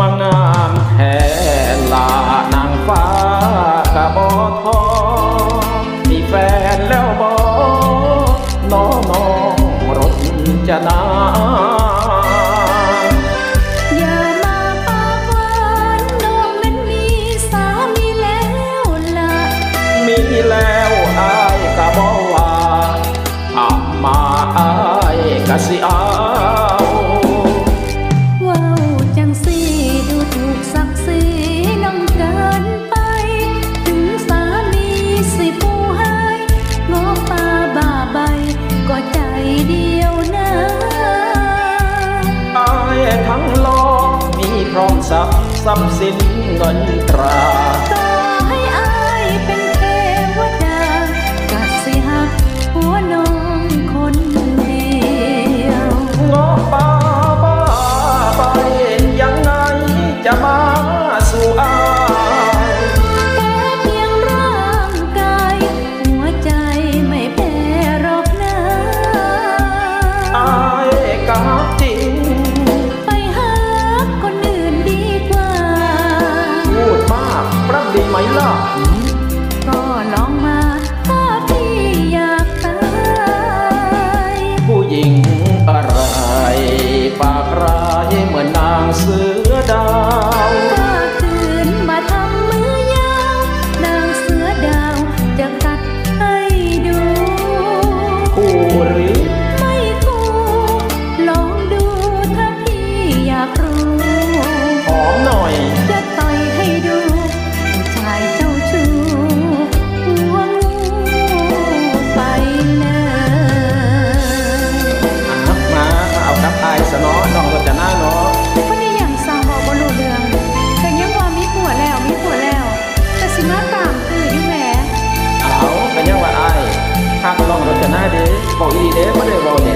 มังงามแทนลานางฟ้ากะบอทองมีแฟนแล้วบอน้องน้องรถจะนาแล้วอายกะบอว่าอัมาอกะสิอ ทรัพย์ทรัพย์สินเงินตรา มล่ะ ก็ลองมาถ้าพี่อยากตายผู้หญิงอะไรปากร บอกอีเด้ไม่ได้บอกเนี่ย